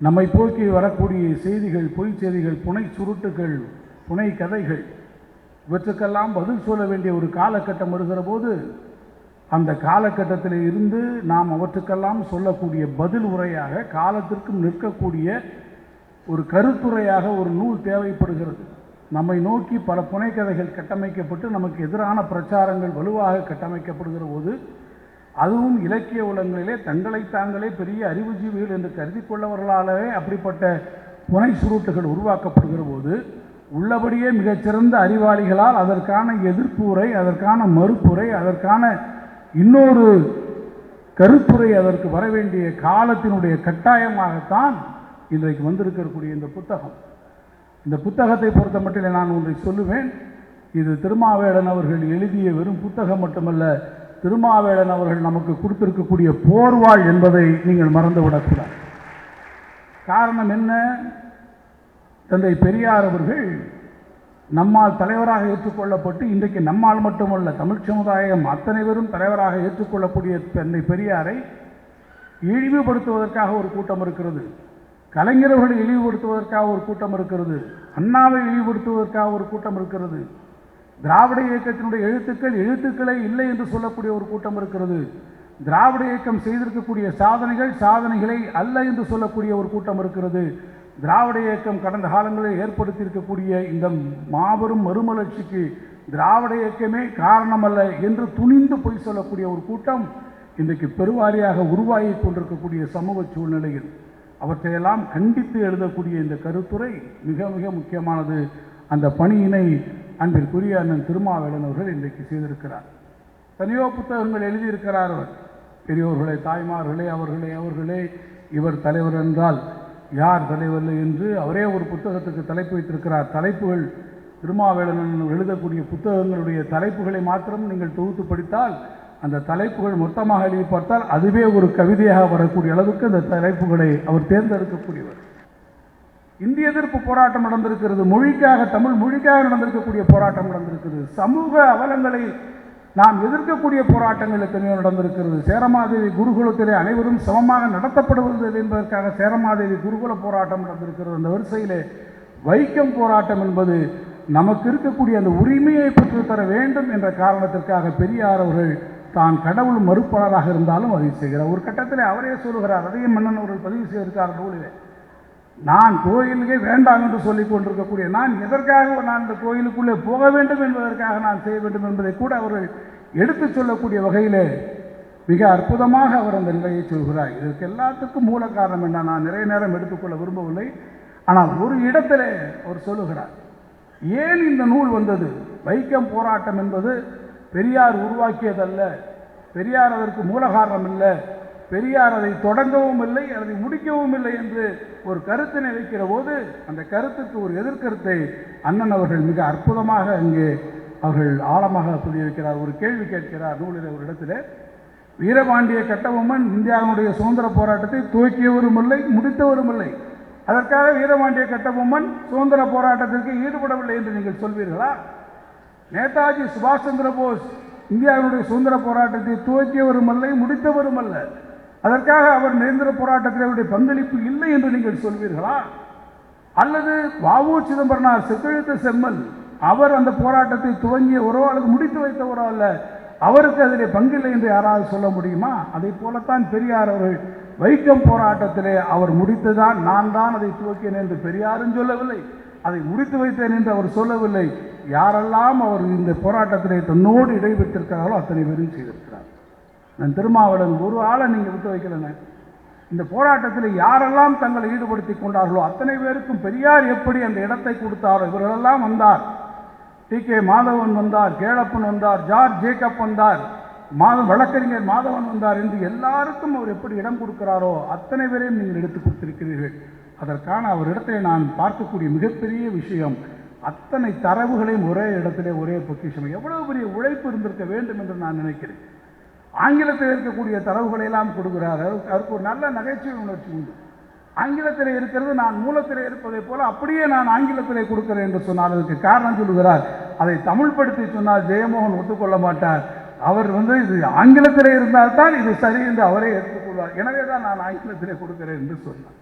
நம்மை போக்கி வரக்கூடிய செய்திகள் பொய் செய்திகள் புனை சுருட்டுகள் புனை கதைகள் இவற்றுக்கெல்லாம் பதில் சொல்ல வேண்டிய ஒரு காலகட்டம் வருகிற போது அந்த காலகட்டத்தில் இருந்து நாம் அவற்றுக்கெல்லாம் சொல்லக்கூடிய பதில் உரையாக காலத்திற்கும் நிற்கக்கூடிய ஒரு கருத்துரையாக ஒரு நூல் தேவைப்படுகிறது. நம்மை நோக்கி பல புனைக்கதைகள் கட்டமைக்கப்பட்டு நமக்கு எதிரான பிரச்சாரங்கள் வலுவாக கட்டமைக்கப்படுகிற போது அதுவும் இலக்கிய உலகங்களிலே தங்களை தாங்களே பெரிய அறிவுஜீவிகள் என்று கருதி கொள்ளவர்களாலே அப்படிப்பட்ட புனை சுருட்டுகள் உருவாக்கப்படுகிற போது உள்ளபடியே மிகச்சிறந்த அறிவாளிகளால் அதற்கான எதிர்ப்புரை அதற்கான மறுப்புரை அதற்கான இன்னொரு கருத்துரை அதற்கு வர வேண்டிய காலத்தினுடைய கட்டாயமாகத்தான் இன்றைக்கு வந்திருக்கக்கூடிய இந்த புத்தகம். இந்த புத்தகத்தை பொறுத்த மட்டும் நான் ஒன்றை சொல்லுவேன். இது திருமாவேடன் அவர்கள் எழுதிய வெறும் புத்தகம் மட்டுமல்ல திருமாவேளன் அவர்கள் நமக்கு கொடுத்திருக்கக்கூடிய போர்வாள் என்பதை நீங்கள் மறந்துவிடக்கூடாது. காரணம் என்ன? தந்தை பெரியார் அவர்கள் நம்மால் தலைவராக ஏற்றுக்கொள்ளப்பட்டு இன்றைக்கு நம்மால் மட்டுமல்ல தமிழ் சமுதாயம் அத்தனை பேரும் தலைவராக ஏற்றுக்கொள்ளக்கூடிய தந்தை பெரியாரை இழிவுபடுத்துவதற்காக ஒரு கூட்டம் இருக்கிறது. கலைஞர்களை இழிவுபடுத்துவதற்காக ஒரு கூட்டம் இருக்கிறது. அண்ணாவை இழிவுபடுத்துவதற்காக ஒரு கூட்டம் இருக்கிறது. திராவிட இயக்கத்தினுடைய எழுத்துக்கள் எழுத்துக்களே இல்லை என்று சொல்லக்கூடிய ஒரு கூட்டம் இருக்கிறது. திராவிட இயக்கம் செய்திருக்கக்கூடிய சாதனைகள் சாதனைகளை அல்ல என்று சொல்லக்கூடிய ஒரு கூட்டம் இருக்கிறது. திராவிட இயக்கம் கடந்த காலங்களில் ஏற்படுத்தியிருக்கக்கூடிய இந்த மாபெரும் மறுமலர்ச்சிக்கு திராவிட இயக்கமே காரணமல்ல என்று துணிந்து பொய் சொல்லக்கூடிய ஒரு கூட்டம் இன்றைக்கு பெருவாரியாக உருவாகி கொண்டிருக்கக்கூடிய சமூக சூழ்நிலையில். அவற்றையெல்லாம் கண்டித்து எழுதக்கூடிய இந்த கருத்துரை மிக மிக முக்கியமானது. அந்த பணியினை அன்பிற்குரிய அண்ணன் திருமாவேலன் அவர்கள் இன்றைக்கு செய்திருக்கிறார். தனியோ புத்தகங்கள் எழுதியிருக்கிறார் அவர். பெரியோர்களே தாய்மார்களே அவர்களே அவர்களே இவர் தலைவர் என்றால் யார் தலைவர் என்று அவரே ஒரு புத்தகத்துக்கு தலைப்பு வைத்திருக்கிறார். தலைப்புகள் திருமாவேலன் எழுதக்கூடிய புத்தகங்களுடைய தலைப்புகளை மாத்திரம் நீங்கள் தொகுத்து படித்தால் அந்த தலைப்புகள் மொத்தமாக எழுதி பார்த்தால் அதுவே ஒரு கவிதையாக வரக்கூடிய அளவுக்கு அந்த தலைப்புகளை அவர் தேர்ந்தெடுக்கக்கூடியவர். இந்திய எதிர்ப்பு போராட்டம் நடந்திருக்கிறது. மொழிக்காக தமிழ் மொழிக்காக நடந்திருக்கக்கூடிய போராட்டம் நடந்திருக்கிறது. சமூக அவலங்களை நாம் எதிர்க்கக்கூடிய போராட்டங்கள் எத்தனையோ நடந்திருக்கிறது. சேரமாதேவி குருகுலத்திலே அனைவரும் சமமாக நடத்தப்படுவது என்பதற்காக சேரமாதேவி குருகுல போராட்டம் நடந்திருக்கிறது. அந்த வரிசையிலே வைக்கம் போராட்டம் என்பது நமக்கு இருக்கக்கூடிய அந்த உரிமையை பெற்றுத்தர வேண்டும் என்ற காரணத்திற்காக பெரியார் அவர்கள் தான் கடவுள் மறுப்பாளராக இருந்தாலும் அதை செய்கிறார். ஒரு கட்டத்தில் அவரே சொல்லுகிறார். அதையும் மன்னன் அவர்கள் பதிவு செய்திருக்கார் நூலிலே. நான் கோயிலுக்கே வேண்டாம் என்று சொல்லிக் கொண்டிருக்கக்கூடிய நான் எதற்காக நான் இந்த கோயிலுக்குள்ளே போக வேண்டும் என்பதற்காக நான் செய்ய வேண்டும் என்பதை கூட அவர்கள் எடுத்துச் சொல்லக்கூடிய வகையிலே மிக அற்புதமாக அவர் அந்த நிலையை சொல்கிறார். இதற்கு எல்லாத்துக்கும் மூல காரணம் என்ன? நான் நிறைய நேரம் எடுத்துக்கொள்ள விரும்பவில்லை. ஆனால் ஒரு இடத்திலே அவர் சொல்லுகிறார் ஏன் இந்த நூல் வந்தது? வைக்கம் போராட்டம் என்பது பெரியார் உருவாக்கியதல்ல. பெரியார் அதற்கு மூல காரணம் இல்லை. பெரியார் அதை தொடங்கவும் இல்லை அதை முடிக்கவும் இல்லை என்று ஒரு கருத்தினை வைக்கிற போது அந்த கருத்துக்கு ஒரு எதிர்கருத்தை அண்ணன் அவர்கள் மிக அற்புதமாக அங்கே அவர்கள் ஆழமாக சொல்லியிருக்கிறார். ஒரு கேள்வி கேட்கிறார் நூலில் ஒரு இடத்துல. வீரபாண்டிய கட்டபொம்மன் இந்தியாவினுடைய சுதந்திர போராட்டத்தை துவக்கியவரும் இல்லை முடித்தவரும் இல்லை. அதற்காக வீரபாண்டிய கட்டபொம்மன் சுதந்திர போராட்டத்திற்கு ஈடுபடவில்லை என்று நீங்கள் சொல்வீர்களா? நேதாஜி சுபாஷ் சந்திர போஸ் இந்தியாவினுடைய சுதந்திர போராட்டத்தை துவக்கியவரும் அல்ல முடித்தவரும் அல்ல. அதற்காக அவர் நிரந்தர போராட்டத்தில் அவருடைய பங்களிப்பு இல்லை என்று நீங்கள் சொல்வீர்களா? அல்லது வாவு சிதம்பரனார் செத்தெழுத்த செம்மல் அவர் அந்த போராட்டத்தை துவங்கியவரோ அல்லது முடித்து வைத்தவரோ அல்ல அவருக்கு அதில் பங்கில்லை என்று யாராவது சொல்ல முடியுமா? அதை போலத்தான் பெரியார் அவர்கள் வைக்கம் போராட்டத்திலே அவர் முடித்துதான் நான் தான் அதை துவக்கினேன் என்று பெரியாரும் சொல்லவில்லை. அதை முடித்து வைத்தேன் என்று அவர் சொல்லவில்லை. யாரெல்லாம் அவர் இந்த போராட்டத்திலே தன்னோடு இடைபெற்றிருக்கிறார்களோ அத்தனை பேரும் செய்திருக்கிறார் நான் திருமாவளவன் ஒரு ஆளை நீங்கள் விட்டு வைக்கலங்க. இந்த போராட்டத்தில் யாரெல்லாம் தங்களை ஈடுபடுத்தி கொண்டார்களோ அத்தனை பேருக்கும் பெரியார் எப்படி அந்த இடத்தை கொடுத்தாரோ இவர்களெல்லாம் வந்தார். டி. கே. மாதவன் வந்தார் கேளப்பன் வந்தார் ஜார்ஜ் ஜேக்கப் வந்தார் மாத வழக்கறிஞர் மாதவன் வந்தார் என்று எல்லாருக்கும் அவர் எப்படி இடம் கொடுக்கிறாரோ அத்தனை பேரையும் நீங்கள் எடுத்து கொடுத்திருக்கிறீர்கள். அதற்கான அவர் இடத்தை நான் பார்க்கக்கூடிய மிகப்பெரிய விஷயம் அத்தனை தரவுகளையும் ஒரே இடத்திலே ஒரே பொக்கிஷம். எவ்வளவு பெரிய உழைப்பு இருந்திருக்க வேண்டும் என்று நான் நினைக்கிறேன். ஆங்கிலத்தில் இருக்கக்கூடிய தரவுகளை எல்லாம் கொடுக்கிறார். அதற்கு ஒரு நல்ல நகைச்சுவை உணர்ச்சி உண்டு. ஆங்கிலத்தில் இருக்கிறது நான் மூலத்தில் இருப்பதைப் போல அப்படியே நான் ஆங்கிலத்தில் கொடுக்கிறேன் என்று சொன்னால் அதற்கு காரணம் சொல்லுகிறார். அதை தமிழ்படுத்தி சொன்னால் ஜெயமோகன் ஒத்துக்கொள்ள மாட்டார். அவர் வந்து இது ஆங்கிலத்திறை இருந்தால் தான் இது சரி என்று அவரே எடுத்துக்கொள்வார் எனவே தான் நான் ஆங்கிலத்திலே கொடுக்கிறேன் என்று சொன்னார்.